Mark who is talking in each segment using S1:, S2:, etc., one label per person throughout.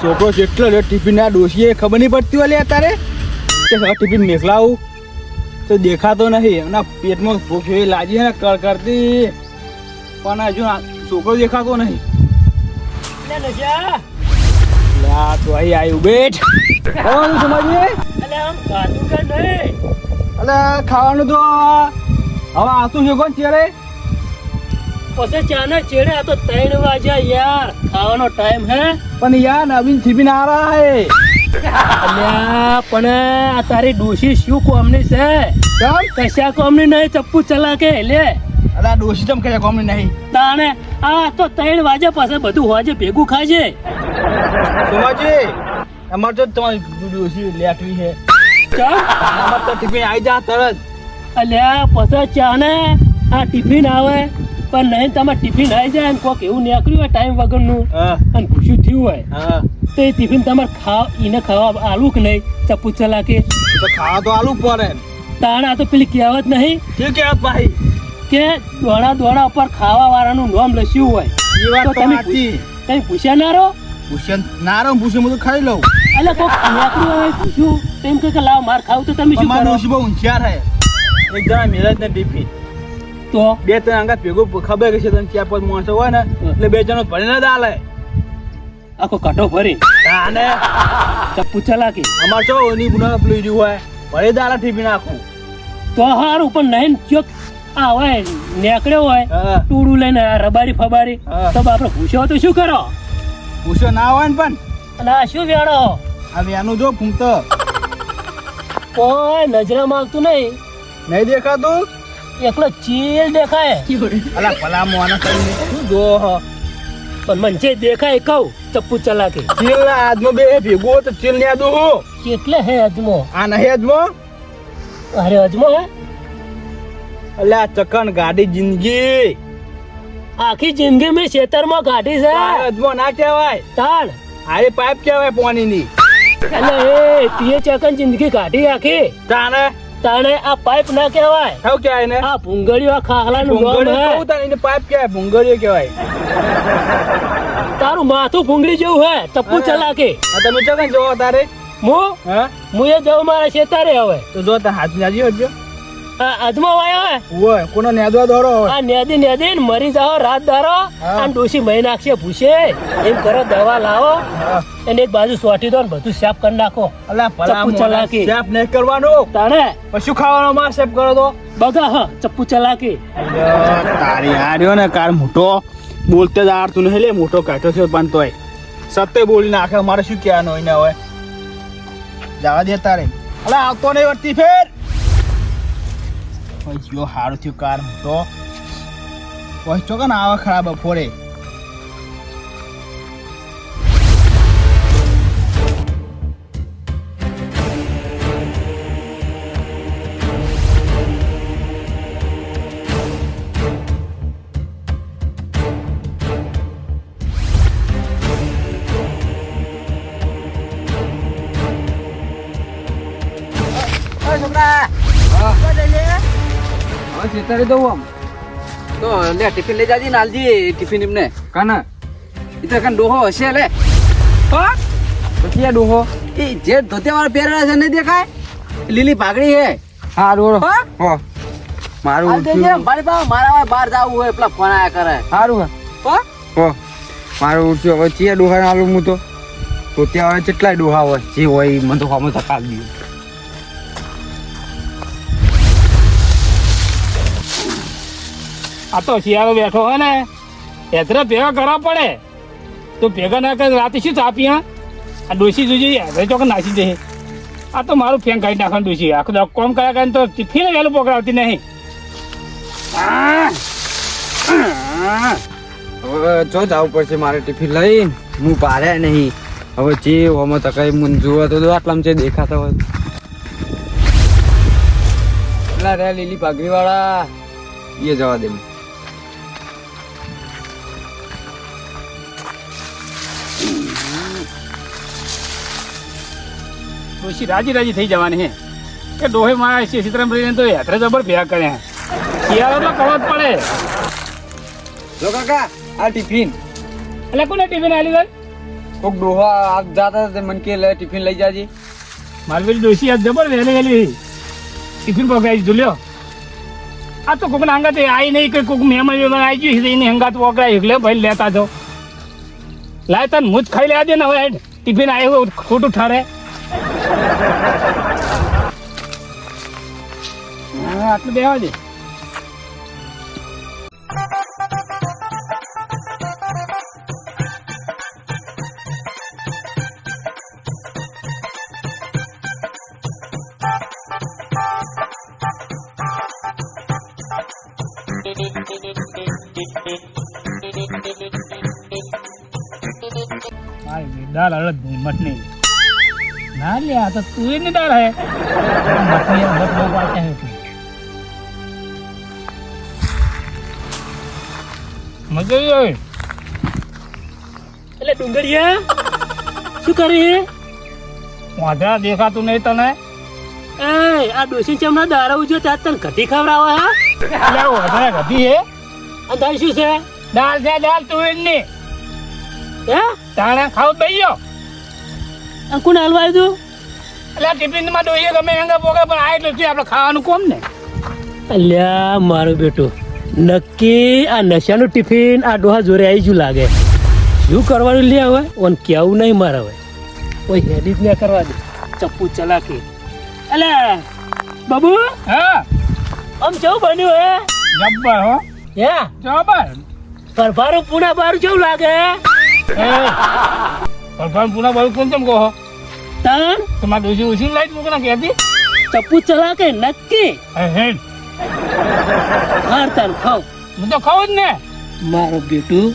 S1: છોકરો જેટલો રહ્યો ટિફિન ના ડોશીએ ખબર નહીં પડતી હોય અત્યારે? કે ટિફિન મેખલાવું તો દેખાતો નહીં એના પેટમાં ભૂખ એવી લાગી ને કર કરતી પણ હજુ છોકરો દેખાતો નહીં. આ તો અહીં આવ્યું બેઠ ખાવાનું સમજીએ અલે ખાવાનું તો હવે આતું છે કોણ ત્યારે
S2: પછી ચાને ચેડે આ તો ત્રણ વાગ્યા યાર. ખાવાનો ટાઈમ હે.
S1: પણ યાર નવીન ટિફિન આ રહા હે.
S2: અલ્યા પણ આ તારી ડોશી શું કોમની છે?
S1: કેમ?
S2: કશા કોમની નહીં ચપ્પુ ચલાકે લે.
S1: અલા ડોશી તમ કહે કોમની નહીં?
S2: તાણે આ તો ત્રણ વાજે પાસે બધું હોજે ભેગું ખાજે
S1: સમજી અમાર તો તમારી ડોશી લેટવી છે.
S2: ચાલ
S1: અમાર તો ટિફિન આવી જા તરત.
S2: અલ્યા પછી ચાને આ ટિફિન આવે. પણ નહીં તમારે ટિફિન આવી જાય ને કોક એવું નીકળ્યું હોય ટાઈમ વગરનું અને ભૂસ્યું થયું હોય
S1: હા.
S2: તો એ ટિફિન તમારે ખાવ એને ખાવા આલું કે નહીં? ચપ્પુ ચલા
S1: કે ખાવા તો આલુ પડે.
S2: તાણે આ તો પેલી કહેવત નહીં
S1: શું કહેવત ભાઈ?
S2: કે દોડા દોડા ઉપર ખાવા વાળાનું નામ લસ્યું હોય
S1: એ વાત
S2: તો તમે
S1: સાચી.
S2: કઈ પૂછ્યા ના રહો?
S1: ભૂષણ નારો ભૂષણ હું તો ખાઈ લઉં.
S2: એટલે કોક નીકળ્યું હોય પૂછ્યું તેમ કે લાવ માર ખાવું તો તમે શું
S1: અમારું
S2: કરો?
S1: બહુ હોશિયાર હે એક જણા મેરેજ ને ટિફિન.
S2: તો?
S1: બે ત્રણ અંગા ભેગું ખબર છે તને ચાર પાંચ માણસો હોય ને એટલે બે જણો ભરીને ના દાલે
S2: આખો કાઢો ભરી.
S1: અને?
S2: ચપ્પુ ચલાકી
S1: અમાર તો ઓની ગુના પેલું રહ્યું હોય જ આલે ટિફિન આખું
S2: તો હારું પણ નહીં ચોક આ હોય નેકડ્યો હોય ટૂડું લઈને રબારી ફબારી તો આપણે ભૂસ્યો તો શું કરો?
S1: ભૂસ્યો ના હોય ને પણ?
S2: અને આ શું વેડો?
S1: આ વેનું જો ફૂમતો
S2: કોઈ નજરમાં આવતું નહીં.
S1: નહીં દેખાતું?
S2: એકલો ચીલ દેખાય.
S1: અલા ભલા મોના કરીને શું જો
S2: પણ મને જે દેખાય કહું ચપ્પુ ચલાકી.
S1: ચીલ ના હાથમાં બે ભેગો તો ચીલ ને આદુ હું.
S2: કેટલે હે અજમો
S1: આ નહીં અજમો
S2: અરે અજમો હે?
S1: અલ્યા ચકન ગાડી જિંદગી.
S2: આખી જિંદગી મેં ખેતરમાં ગાડી છે.
S1: આ અજમો ના કહેવાય.
S2: તાળ
S1: આરે પાઇપ કહેવાય પાણીની.
S2: એટલે એ તીએ ચકન જિંદગી કાઢી આખી.
S1: તાને
S2: તાણે આ પાઇપ ના કહેવાય.
S1: શું કહેવાય ને?
S2: આ ભૂંગળીઓ આ ખાખલાનું નામ હે.
S1: કહું તને એને પાઇપ કહેવાય ભૂંગળીઓ કહેવાય.
S2: તારું માથું ભૂંગળી જેવું હે
S1: ટપ્પુ.
S2: ચલાકી.
S1: આ તમે જો કઈ જોવો તારે?
S2: હું?
S1: હા?
S2: એ જાઉં મારા તારે હવે.
S1: તો જો તાર હાથ નાજી હોજો
S2: આ અજમો વાયો હે?
S1: ઓય કોનો નેદવા દોરો
S2: આ નેદી નેદી ને મરી જાઓ રાત દારો. આ ડોસી મહી નાખશે ભૂસે. એમ કરો દવા લાવો.
S1: હા.
S2: એક બાજુ સોટી દો ને બધું સાફ કરી નાખો.
S1: અલા ભલા
S2: ચલાકી.
S1: શેફ નહીં કરવાનું.
S2: તાણે?
S1: પછી ખાવાનો માં શેફ કરો તો?
S2: બગા હ ચપ્પુ ચલાકી.
S1: તારી હાર્યો ને કાર મોટો બોલતે જ નહીં લે મોટો કાઢો છે પણ તોય. સત્ય બોલી નાખે મારે શું કહેવાનું હોય ને હવે? જવા દે તારે. અલા આવતો નહીં વર્તી ફેર. જો હારું થયું કાર મોટો. ઓય ચો ને આવા ખરાબ બપોરે.
S3: ખેતરે જવું આમ. તો લે ટિફિન લઈ જાજી નાલજી ટિફિન એમને. કાના? તો કાન ડોહો હશે લે. હા? તો આ ડોહો? એ જે ધોતિયા વાળા પહેરેલા છે નહીં દેખાય? લીલી પાઘડી હે? હા. ડોહો હા મારું મારી બા મારા બહાર જાવું હોય પેલા ફોન આયા કરે. સારું હે. હો? મારું ઉઠ્યું. હવે ચિયા ડોહા નાલું હું તો. ત્યાં કેટલાય કેટલા ડોહા હોય જે હોય મને તો ખબર તકાલ દીધું
S2: આ તો શિયાળો બેઠો હોય ને એતરે ભેગા કરવા પડે. તો ભેગા ના કરે રાતે શું ચાપી હા આ ડોસી જોજી, હવે ચોક નાસી જશે. આ તો મારું ફેંક કાઢી નાખવાનું ડોસી આખો કોમ કર્યા કરે તો ટિફિન વહેલું પકડાવતી નહીં.
S3: હવે જો જવું પડશે મારે ટિફિન લઈને. હું પારે નહીં. હવે જે હોમાં તકાઈ મને જોવા તો આટલામાં જે દેખાતા હોય. એટલા રે, લીલી પાઘડી વાળા એ જવા દે
S2: ડોસી રાજી રાજી થઈ જવાની હે. કે ડોહે મારા સીતરામ તો યાત્રા જબર ભેગા કર્યા શિયાળો તો કરવો જ પડે.
S3: જો કાકા આ ટિફિન.
S2: એટલે કોને ટિફિન આલી ભાઈ
S3: કોક ડોહા આગ જાતા તે મન કે લે ટિફિન લઈ જાજી.
S4: મારી પેલી ડોશી આજ જબર વહેલી વહેલી ટિફિન પકડાઈ દીધું લ્યો. આ તો કોકના અંગાતે આવી નહીં કે કોક મહેમાન વેમાન આવી ગયું છે એની હંગાત વગડાય એટલે ભાઈ લેતા જો લાય તને મુજ ખાઈ લેવા દે ને હવે ટિફિન આવ્યું ખોટું ઠરે. આટલું બેવા દે. દાળ અડદ નહીં મટની ના લે આ તો તું ને ડર હે. હે આવી આવે.
S2: એટલે ડુંગળિયા શું કરી
S4: વાંધા દેખાતું નહીં તને.
S2: એ આ ડોસી ચમડા દારા ઉજો ત્યાં તને ઘટી ખવડાવો હા?
S4: એટલે વધારે ગધી હે.
S2: અને તારી શું છે?
S4: દાળ છે દાળ તું એની.
S2: હે?
S4: તાણે ખાવ
S2: અને કોણ હાલવા આવ્યું
S4: એટલે ટિફિનમાં દોઈએ ગમે એંગા પોગે પણ આ એટલે આપણે ખાવાનું કોમ ને?
S2: અલ્યા મારું બેટું નક્કી આ નશાનું ટિફિન આ ડોહા જોરે આવી જુ લાગે. શું કરવાનું લે હવે? ઓન કેવું નહીં મારે હવે. કોઈ હેડિટ જ ના કરવા દે. ચપ્પુ ચલાકી. અલે બાબુ?
S4: હા.
S2: આમ કેવું બન્યું હે?
S4: જબ્બર હો.
S2: હે?
S4: જબ્બર.
S2: પરભારું પૂના બારું કેવું લાગે?
S4: ભગવાન પુના બહુ કોણ કેમ કહો
S2: તાન
S4: તમારે ડોસી ઉછી લાઈટ મૂકે ના કહેતી
S2: ચપ્પુ ચલાકે નક્કી?
S4: હેડ.
S2: હાર તાન ખાવ.
S4: હું તો ખાવ જ ને.
S2: મારો બેટું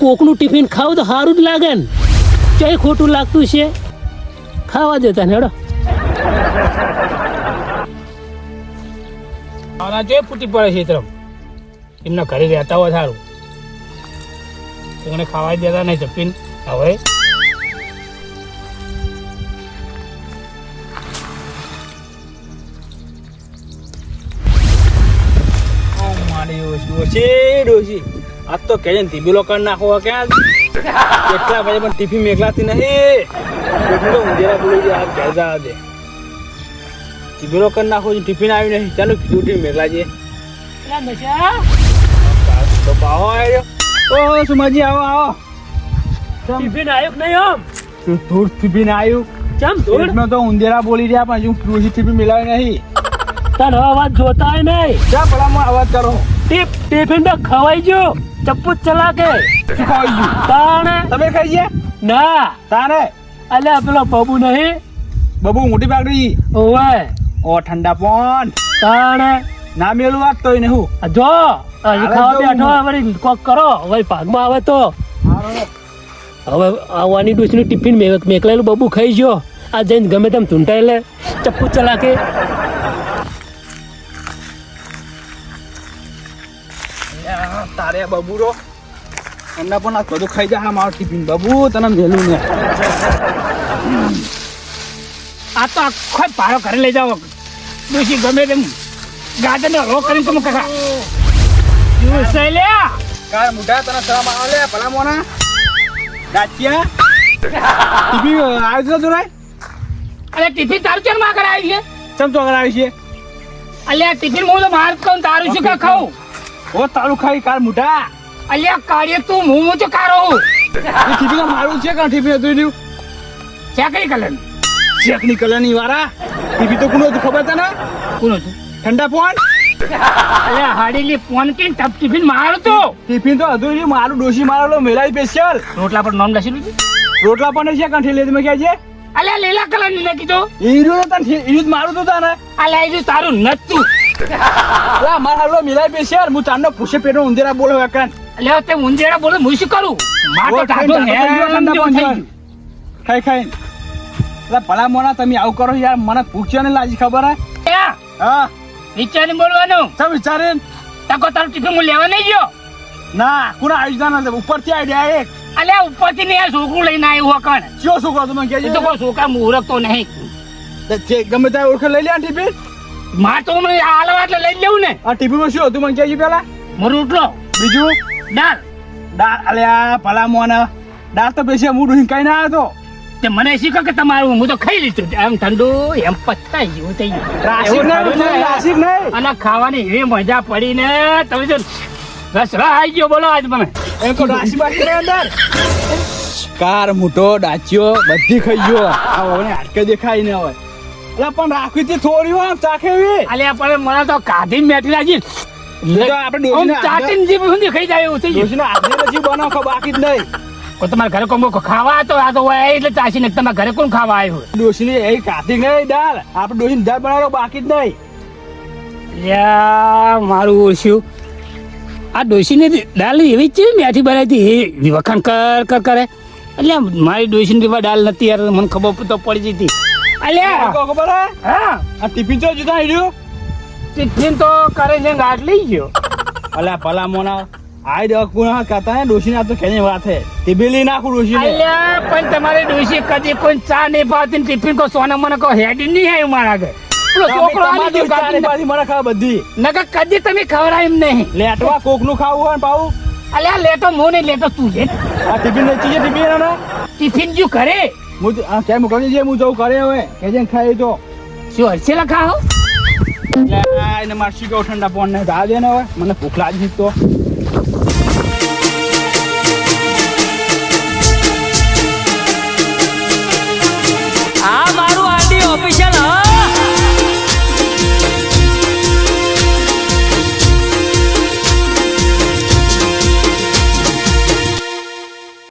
S2: કોકનું ટિફિન ખાવ તો સારું જ લાગે ને. કઈ ખોટું લાગતું છે? ખાવા દેતા ને હેડો.
S4: આના જે ફૂટી પડે છે તરફ એમના ઘરે રહેતા હોય સારું એમને ખાવા જ દેતા નહીં જપીને હવે
S1: ડોશી ડોશી. આજ તો કે ટીબીલો કરી નાખો ક્યાં એટલા ભાઈ પણ ટીફી મેકલાતી નહીં. ઊંધેરા બોલી દે નાખો છે ટિફિન આવ્યું નહીં. ચાલો કીધું તો આવ્યો ઓ સુમાજી આવો આવો.
S2: ટિફિન આવ્યો કે નહીં આમ?
S1: ધૂળ ટિફિન આવ્યું
S2: ચમ ધૂળ?
S1: પેટમાં તો ઉંદેરા બોલી રહ્યા પણ હજુ ડોશી ટિફિન મિલાવી નહીં.
S2: તાર અવાજ જોતા હોય નહીં.
S1: જા ભલામાં અવાજ કરો.
S2: ટીપ ટિફિન તો ખવાઈ ગયો. ચપ્પુ ચલા
S1: કે ખવાઈ ગયું?
S2: તાણે?
S1: તમે ખાઈ ગયા?
S2: ના.
S1: તારે
S2: અલ્યા પેલો બબુ નહીં?
S1: બબુ મોટી પાકડી.
S2: ઓવે.
S1: ઓ ઠંડા પોન.
S2: તાણે?
S1: ના મેલું વાત તો ને હું.
S2: આ જો હજી ખાવા બેઠો વળી કોક કરો હવે ભાગમાં આવે તો. હવે આવવાની ડોસીનું ટિફિન મેક મેકલેલું બબુ ખાઈ ગયો. આ જઈને ગમે તેમ ચૂંટાઈ લે. ચપ્પુ ચલાકે.
S1: તારે બબુરો એમના પણ આ બધું ખાઈ જા મારો ટિફિન. બબુ તને મેલું ને.
S4: આ તો આખો પારો ઘરે લઈ જાઓ. ડોસી ગમે તેમ ગાજર ને રો કરીને તમે કાકા યુસે લ્યા?
S1: કાર મુઢા તને શરમ આવે લે ભલા મોના ગાચિયા ટીપી આવ્યું તો રાય?
S4: અરે ટિફિન તારું ચેરમાં કરાવી છે?
S1: ચમ તો કરાવી છે?
S4: અલ્યા ટિફિન હું તો માર કહું તારું શું કા ખાઉં?
S1: ઓ તારું ખાઈ કાર મુઢા.
S4: અલ્યા કાળીએ તું હું હું તો કારો હું?
S1: ટિફિન મારું છે કા ટિફિન હતું રહ્યું
S4: ચેકની કલર
S1: ચેકની કલરની? વાળા ટિફિન તો કોનું હતું ખબર તને?
S4: કોણ હતું?
S1: ઠંડા ફોન?
S4: અરે હાડીલી ફોન કે ટપ ટિફિન મારું તો?
S1: ટિફિન તો અધૂરી મારું ડોશી મારેલો મેલાઈ સ્પેશિયલ
S4: રોટલા પર નામ લખી દીધું?
S1: રોટલા પર છે કાંઠે લે તમે ક્યાં છે?
S4: અલ્યા લીલા કલરની લખી દો
S1: તો તને મારું તો તને.
S4: અલે એ તારું નતું.
S1: અલા મારા હાલો મિલાઈ સ્પેશિયલ હું તારનો પૂછે પેટનો ઉંદેરા બોલો કાન
S4: અલે તે ઉંદેરા બોલો હું શું કરું? માર તો
S1: ગયો,
S4: હેરાન.
S1: ખાઈ ખાઈ. એટલે ભલા મોના તમે આવું કરો યાર. મને પૂછ્યો ને લાજી ખબર હે? હા.
S4: વિચારીને બોલવાનું.
S1: તમે વિચારે
S4: તકો તારું ટિફિન હું લેવા નહીં ગયો?
S1: ના કોના આયોજન નથી ઉપરથી આઈડિયા એક.
S4: અલ્યા ઉપરથી ને આ છોકરું લઈને આવ્યું હોકણ
S1: ચિયો છોકરો કરો તમે
S4: એ તો કોઈ છોકરા મુહૂર્ત તો નહીં.
S1: જે ગમે ત્યાં ઓળખે લઈ લે આ ટિફિન.
S4: માર તો મને હાલવા એટલે લઈ લેવું ને.
S1: આ ટિફિનમાં શું હતું મને કહેજો પેલા
S4: મારો રોટલો
S1: બીજું?
S4: દાળ.
S1: દાળ અલ્યા ભલા મોના દાળ તો પછી હું ડોસી કઈ ના આવ્યો
S4: તે મને શીખો કે તમારું હું તો ખાઈ લીધું. એમ ઠંડુ એમ પચાઈ ગયું થઈ ગયું.
S1: રાશિક નહીં રાશિક નહીં.
S4: અને ખાવાની એવી મજા પડી ને તમે જો રસ આવી ગયો બોલો આજ મને.
S1: એમ તો રાશિ બાકી નહીં અંદર. કાર મોટો ડાચ્યો બધી ખાઈ ગયો. આ હવે હાડકે દેખાય ને હવે. એટલે પણ રાખવી હતી થોડી વાર ચાખેવી
S4: અલ્યા પણ મને તો કાઢી મેઠી લાગી.
S1: તો આપણે
S4: આમ
S1: ડોસીને
S4: ચાટીને જીભ સુધી ખાઈ જાય એવું થઈ ગયું.
S1: ડોસીને આજે બનાવ બાકી જ નહીં.
S4: કોઈ તમારા ઘરે કોમ ખાવા તો આ તો હોય એટલે ચાસી ને તમારા ઘરે કોણ ખાવા આવ્યું
S1: ડોસીની એ કાઢી નહીં દાળ. આપણે ડોસીને દાળ બનાવો બાકી જ નહીં.
S4: લ્યા મારું ઓળખ્યું આ ડોશીની દાળ એવી જ મેઠી બનાવી હતી. એ વખાણ કર કર કરે. એટલે મારી ડોશીની દાળ નથી યાર મને ખબર તો પડી જતી. અલ્યા!
S1: ખબર હે?
S4: હા.
S1: આ ટિફિન ચો જુદા આવ્યું
S4: ટિફિન તો કરે છે ગાંઠ લઈ ગયો.
S1: અલ્યા ભલા મોના આઈ દેવા કોણ કહેતા હે? ડોસીને આ તો કેની વાત હે. ટીબીલી નાખું ડોસીને
S4: અલ્યા પણ તમારી ડોશી કદી કોઈ ચા નહીં પાવતી ને ટિફિન કો સોના મને કહો હેડ નહીં આવ્યું મારા આગળ પેલો છોકરો આલી ગયો ગાંઠીને.
S1: પાછી મને ખબર બધી.
S4: નકર કદી તમે ખવડાય એમ નહીં.
S1: લેટવા કોકનું ખાવું હોય ને
S4: અલ્યા લેતો મો નહીં તું
S1: આ ટિફિન ને ચીજે ટિફિન ને?
S4: ટિફિન જો કરે
S1: હું આ કેમ કરી જે હું કરે હવે. કે જેમ ખાઈ તો.
S4: શું હરશે લખાવો
S1: એટલે આ એને ઠંડા પોન ને દા દે ને હવે. મને ભૂખ લાગી તો.